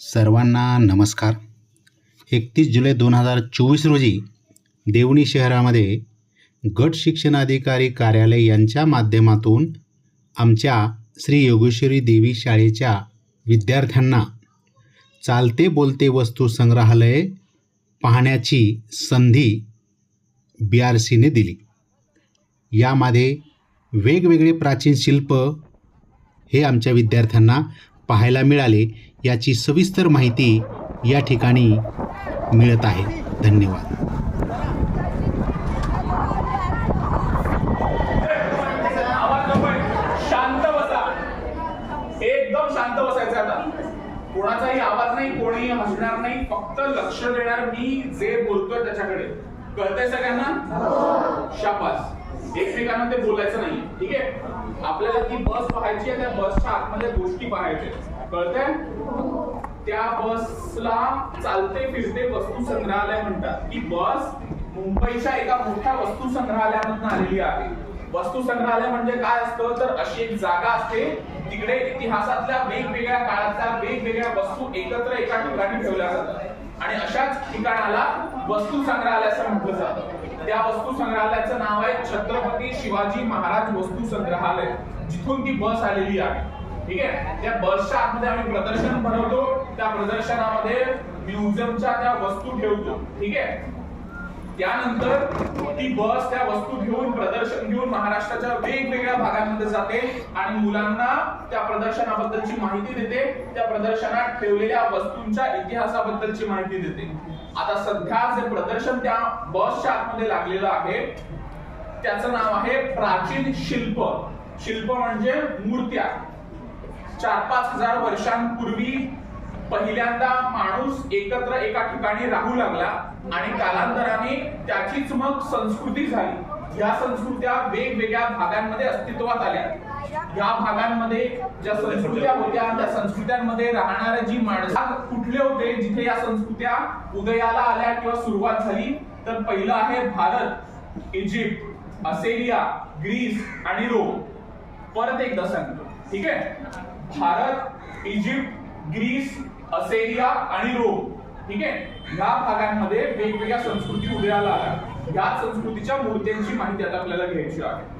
सर्वांना नमस्कार. एकतीस जुलै दोन हजार चोवीस रोजी देवणी शहरामध्ये गट शिक्षणाधिकारी कार्यालय यांच्या माध्यमातून आमच्या श्री योगेश्वरी देवी शाळेच्या विद्यार्थ्यांना चालते बोलते वस्तू संग्रहालय पाहण्याची संधी बी आर सीने दिली. यामध्ये वेगवेगळे प्राचीन शिल्प हे आमच्या विद्यार्थ्यांना पाहायला मिळाले. याची सविस्तर माहिती या ठिकाणी मिळत आहे. धन्यवाद. शांत बसा. एकदम शांत बसायचं आता. कोणाचाही आवाज नाही कोणीही हसणार नाही फक्त लक्ष देणार मी जे बोलतोय त्याच्याकडे. कळतंय सगळ्यांना? शाबास. एकमेकांना ते बोलायचं नाही. ठीक आहे? आपल्याला ती बस पाहायची आहे त्या बसच्या आतमध्ये गोष्टी पाहायच्या कळतंय? त्या बसला चालते फिरते वस्तू संग्रहालय म्हणतात. ही बस मुंबईच्या एका मोठ्या वस्तू संग्रहालयामधून आलेली आहे. वस्तू संग्रहालय म्हणजे काय असतं? तर अशी एक जागा असते. तिकडे इतिहासातल्या वेगवेगळ्या काळातल्या वेगवेगळ्या वस्तू एकत्र एका ठिकाणी ठेवल्या जातात. आणि अशाच ठिकाणाला वस्तू संग्रहालय असं म्हटलं जातं. त्या वस्तू संग्रहालयाचं नाव आहे छत्रपती शिवाजी महाराज वस्तू संग्रहालय जिथून ती बस आलेली आहे. ठीक आहे? त्या बसच्या आतमध्ये आम्ही प्रदर्शन भरवतो त्या प्रदर्शनामध्ये म्युझियमच्या त्या वस्तू ठेवतो. ठीक आहे? त्यानंतर ती बस त्या वस्तू घेऊन प्रदर्शन घेऊन महाराष्ट्राच्या वेगवेगळ्या भागांमध्ये जाते आणि मुलांना त्या प्रदर्शनाबद्दलची माहिती देते. त्या प्रदर्शनात ठेवलेल्या वस्तूंच्या इतिहासाबद्दलची माहिती देते. आता सध्या जे प्रदर्शन त्या बसच्या आतमध्ये लागलेलं आहे त्याचं नाव आहे प्राचीन शिल्प. शिल्प म्हणजे मूर्त्या. चार पाच हजार वर्षांपूर्वी पहिल्यांदा माणूस एकत्र एका ठिकाणी राहू लागला आणि कालांतराने त्याचीच मग संस्कृती झाली. या संस्कृत्या वेगवेगळ्या भागांमध्ये अस्तित्वात आल्या. या भागांमध्ये ज्या संस्कृत्या होत्या त्या संस्कृत्यांमध्ये राहणारे जी माणसं कुठले होते जिथे या संस्कृत्या उदयाला आल्या किंवा सुरुवात झाली तर पहिलं आहे भारत इजिप्त असेरिया ग्रीस आणि रोम. परत एकदा सांगतो. ठीक आहे? भारत इजिप्त ग्रीस असेरिया आणि रोम. ठीक आहे? ह्या भागांमध्ये वेगवेगळ्या संस्कृती उदयाला आल्या या संस्कृतीच्या मूर्त्यांची माहिती आता आपल्याला घ्यायची आहे.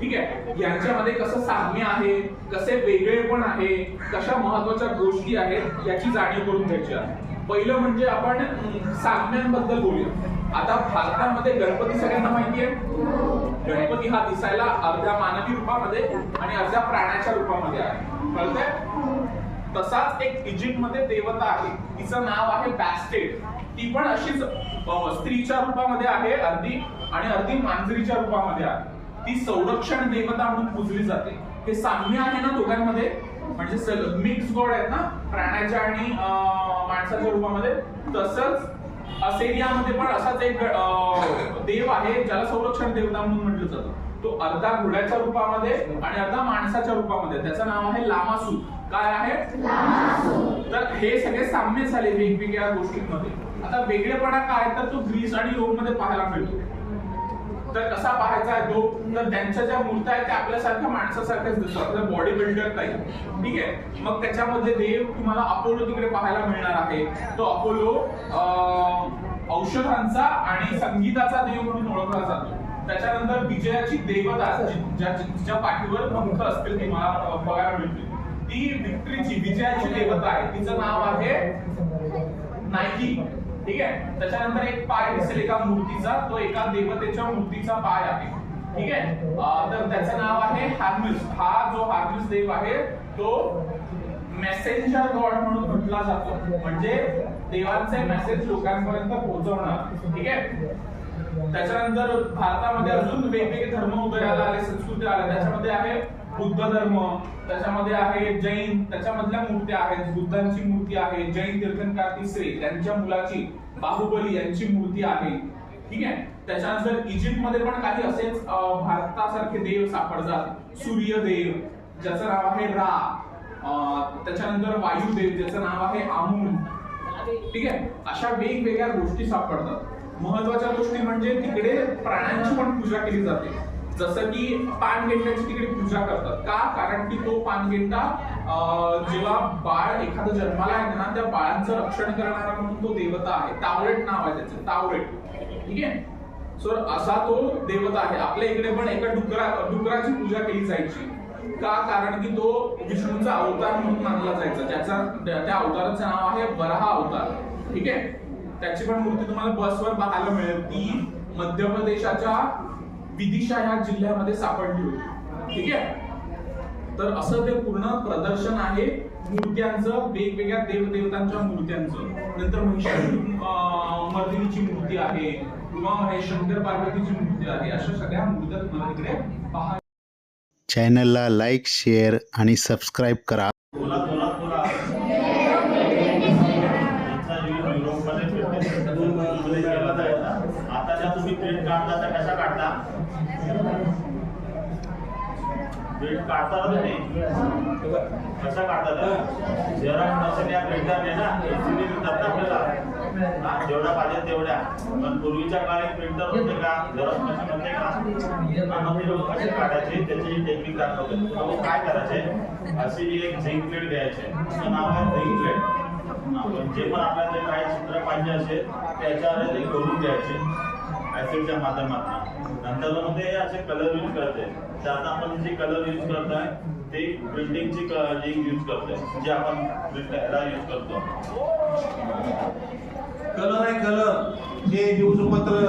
ठीक आहे? यांच्यामध्ये कसं साम्य आहे कसे वेगळेपण आहे कशा महत्त्वाच्या गोष्टी आहेत याची जाणीव करून घ्यायची आहे. पहिलं म्हणजे आपण साम्यांबद्दल बोलूया. आता भारतामध्ये गणपती सगळ्यांना माहिती आहे? गणपती हा दिसायला अर्ध्या मानवी रूपामध्ये आणि अर्ध्या प्राण्याच्या रूपामध्ये आहे. कळतंय? तसाच एक इजिप्त मध्ये देवता आहे. तिचं नाव आहे बॅस्टेड. ती पण अशीच स्त्रीच्या रूपामध्ये आहे अर्धी आणि अर्धी मांजरीच्या रूपामध्ये आहे. ती संरक्षण देवता म्हणून पूजली जाते. हे साम्य आहे ना दोघांमध्ये? म्हणजे मिक्स गोड आहेत ना? प्राण्याच्या आणि अं, माणसाच्या रूपामध्ये? तसंच असेरियामध्ये पण असाच एक देव आहे ज्याला संरक्षण देवता म्हणून म्हटलं जातं. तो अर्धा घोड्याच्या रूपामध्ये आणि अर्धा माणसाच्या रूपामध्ये. त्याचं नाव आहे लामासू. काय आहे? तर हे सगळे साम्य झाले वेगवेगळ्या गोष्टींमध्ये. आता वेगळेपणा काय? तर तो ग्रीस आणि रोममध्ये पाहायला मिळतो. तर कसा पाहायचा आहे तो? तर त्यांच्या ज्या मूर्त्या आहेत त्या आपल्यासारख्या माणसासारख्याच दिसतात. बॉडी बिल्डर नाही ठीक आहे? मग त्याच्यामध्ये देव तुम्हाला अपोलो तिकडे पाहायला मिळणार आहे. तो अपोलो औषधांचा आणि संगीताचा देव म्हणून ओळखला जातो. त्याच्यानंतर विजयाची देवता ज्या पाठीवर पंख असतील ती मला बघायला मिळते ती विक्ट्रीची विजयाची देवता आहे. तिचं नाव आहे नायकी. ठीक आहे? त्याच्यानंतर एक पाय दिसेल एका मूर्तीचा. तो एका देवतेच्या मूर्तीचा पाय आहे. ठीक आहे? तर त्याचं नाव आहे हार्म्युस हा जो हार्म्युस देव आहे तो मेसेंजर गॉड म्हणून म्हटला जातो. म्हणजे देवांचे मेसेज लोकांपर्यंत पोहोचवणार ठीक आहे? त्याच्यानंतर भारतामध्ये अजून वेगवेगळे धर्म उदयाला आले संस्कृती आल्या. त्याच्यामध्ये आहे बुद्ध धर्म त्याच्यामध्ये आहे जैन त्याच्यामधल्या मूर्त्या आहेत बुद्धांची मूर्ती आहे जैन तीर्थंकर तिसरे त्यांच्या मुलाची बाहुबली यांची मूर्ती आहे. ठीक आहे? त्याच्यानंतर इजिप्त मध्ये पण काही असेच भारतासारखे देव सापडतात. सूर्यदेव ज्याचं नाव आहे रा. त्याच्यानंतर वायुदेव ज्याचं नाव आहे आमून ठीक आहे? अशा वेगवेगळ्या गोष्टी सापडतात. महत्त्वाच्या गोष्टी म्हणजे तिकडे प्राण्यांची पण पूजा केली जाते. जसं की पानगेंड्याची तिकडे पूजा करतात. का? कारण की तो पानगेंडा अं, जेव्हा बाळ एखादं जन्माला आहे ना त्या बाळांचं रक्षण करणारा म्हणून तो देवता आहे. तावरेट नाव आहे त्याचं तावरेट. ठीक आहे? सो असा तो देवता आहे. आपल्या इकडे पण एका डुकरा डुकराची पूजा केली जायची. का? कारण की तो विष्णूचा अवतार म्हणून मानला जायचा. ज्याचा त्या त्या अवताराचं नाव आहे वराहा अवतार. ठीक आहे? त्याची पण मूर्ती तुम्हाला बसवर पाहायला मिळेल. ती मध्य प्रदेशाच्या विदिशा ह्या जिल्ह्यामध्ये सापडली होती. ठीक आहे? तर असं ते पूर्ण प्रदर्शन आहे मूर्त्यांचं वेगवेगळ्या देवदेवतांच्या मूर्त्यांचं. नंतर महिषासुर मर्दिनीची मूर्ती आहे किंवा हे शंकर पार्वतीची मूर्ती आहे अशा सगळ्या मूर्त्या तुम्हाला तिकडे पहा चॅनलला लाईक शेअर आणि सबस्क्राईब करा. काढता प्रिंट ना ना आपल्याला. पाहिजे तेवढ्या. पण पूर्वीच्या काळी प्रिंटर होते का? झेरॉक्स मशीन होते का? लोक कसे काढायचे? त्याची टेक्निक दाखवते. काय करायचे? अशी एक झिंक प्लेट घ्यायचे. नाव आहे झिंक प्लेट. जे पण आपल्याला काही चित्र पाहिजे असेल त्याच्यावर ते करून द्यायचे ऍसिडच्या माध्यमातून. नंतर मग ते असे कलर यूज करते. तर आता आपण जे कलर यूज करतोय ते प्रिंटिंगची इंक यूज करतोय जे आपण प्रिंट ह्याला यूज करतो. कलर आहे कलर जे न्यूजपत्र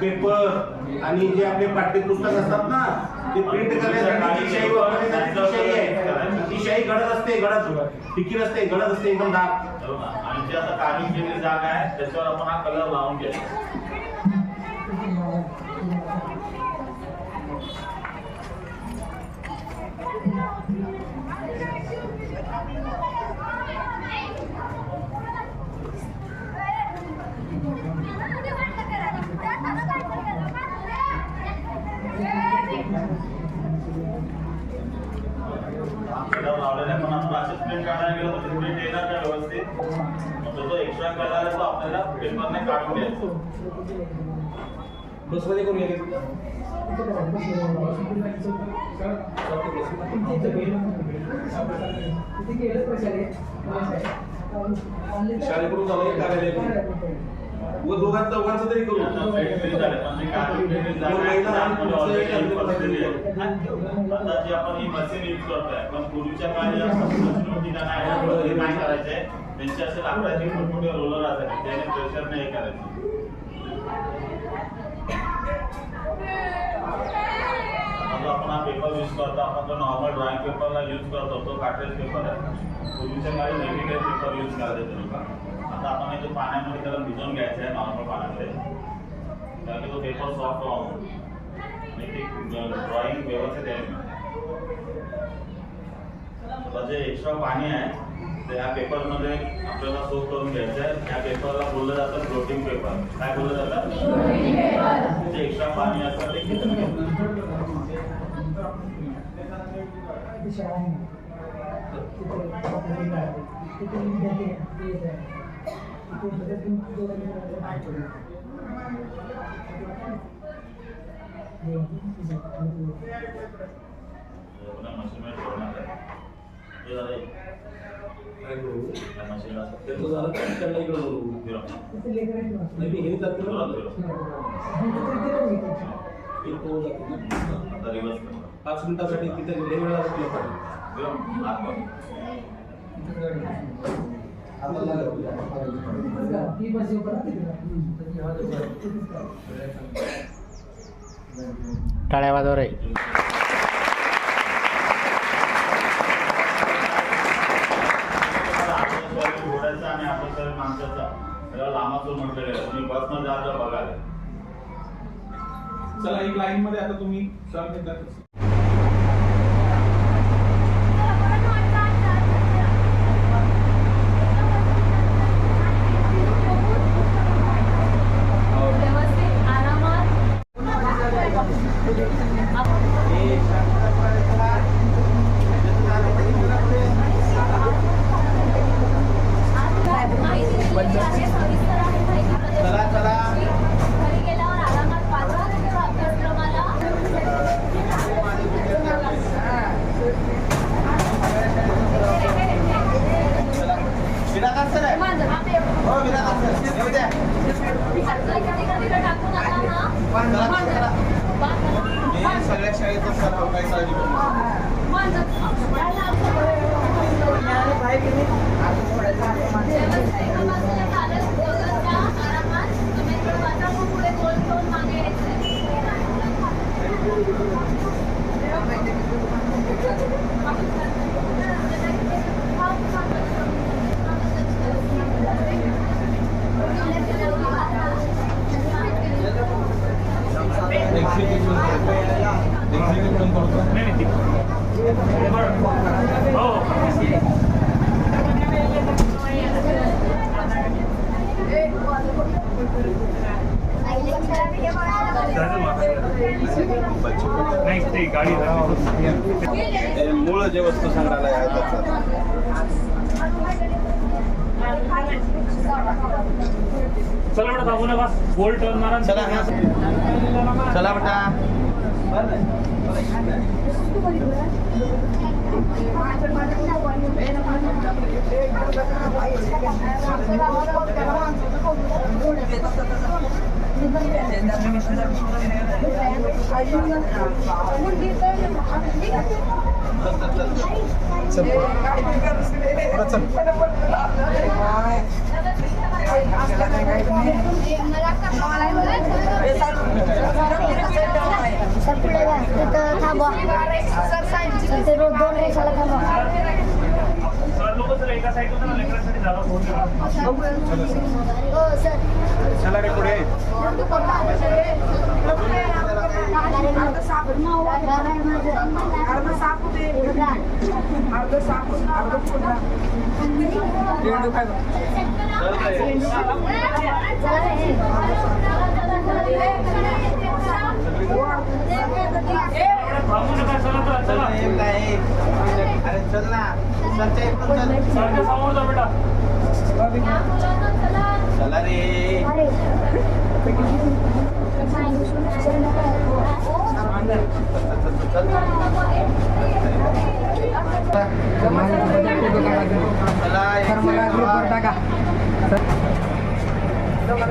पेपर आणि जे आपले पाठ्यपुस्तक असतात ना ते प्रिंट करण्यासाठी जी शाई वापरली जाते ती शाई आहे. ती शाई गडद असते गडद. फिकी नसते गडद असते एकदम दाब ना? आणि जी आता कार्विंग केलेली जागा आहे त्याच्यावर आपण हा कलर लावून घ्यायचा कलर लावलेला पण आपण असेच प्रिंट काढायला गेलो तर प्रिंट येणार का व्यवस्थित तो जो एक्स्ट्रा कलर आहे तो आपल्याला पेपरने काढून घ्यायचा बसमध्ये करून शाळेकडून जाऊ एक कार्यालय व दोघांचं चौघांचं तरी करू. जी आपण ही मशीन यूज करतोय पण पूर्वीच्या काळी हे काय करायचे त्यांचे असे लाकडाचे मोठमोठे रोलर असायचे त्याने प्रेशर नाही करायचे. जो आपण हा पेपर यूज करतो आपण जो नॉर्मल ड्रॉइंग पेपरला यूज करतो तो कार्ट्रेज पेपर आहे. पूर्वीच्या काळी वेगवेगळे पेपर यूज करायचे लोक. आता आपण हे पाण्यामध्ये त्याला भिजवून घ्यायचं आहे नॉर्मल पाण्यामध्ये कारण की तो पेपर सॉफ्ट व्हावा आणि ते ड्रॉइंग व्यवस्थित आहे. आता जे एक्स्ट्रा पाणी आहे ते ह्या पेपरमध्ये आपल्याला सोप करून घ्यायचं आहे ह्या पेपरला बोललं जातं फ्लोटिंग पेपर काय बोललं जातं? जे एक्स्ट्रा पाणी असतं ते खेचून घ्यायचं ठेवणार आहे. हे झालं एक. त्या मशीनला असं त्याचं जाते तो जाते. पाच मिनिटासाठी तिथे लय वेळ. आत बघ. टाळ्या वाजव रे घोड्याचा आणि आपलं शरीर माणसाचा त्याला लांबाचं म्हटलेलं आहे तुम्ही बसमध्ये जा जा बघायला चला एक लाईन मध्ये आता तुम्ही सर घेतात व्यवस्थित आरामात माहिती दिलेली आहे, सविस्तर आहे माहिती चला, चला. घरी गेल्यावर आरामात वाचा अभ्यासक्रमाला माझं नाव ते एवढं. तिकडचं इकडे तिकडे टाकू नका ना. माझं. सगळ्या शाळेत सर्व काही काळजी करू नका. माझं. त्याला असं एका बाजूला चालत बोलत जा, आरामात. तुम्ही इकडे बसा, मग पुढे गोल घेऊन मागे यायचंय. ते मूळ जे वस्तू संग्रहालय आहे त्याचं. चला बेटा थांबू नका गोल टर्न मारा चला. चला बेटा. सर पुढे जा तिथं थांबवा सर ते रोड दोन रेषाला थांबवा एका साईड होतं ना लेकरांसाठी चला रे पुढे. थांबू नका चला चला. चला अरे चल ना सरच्या इकडून चल. सरच्या समोर जा बेटा. चला रे. चला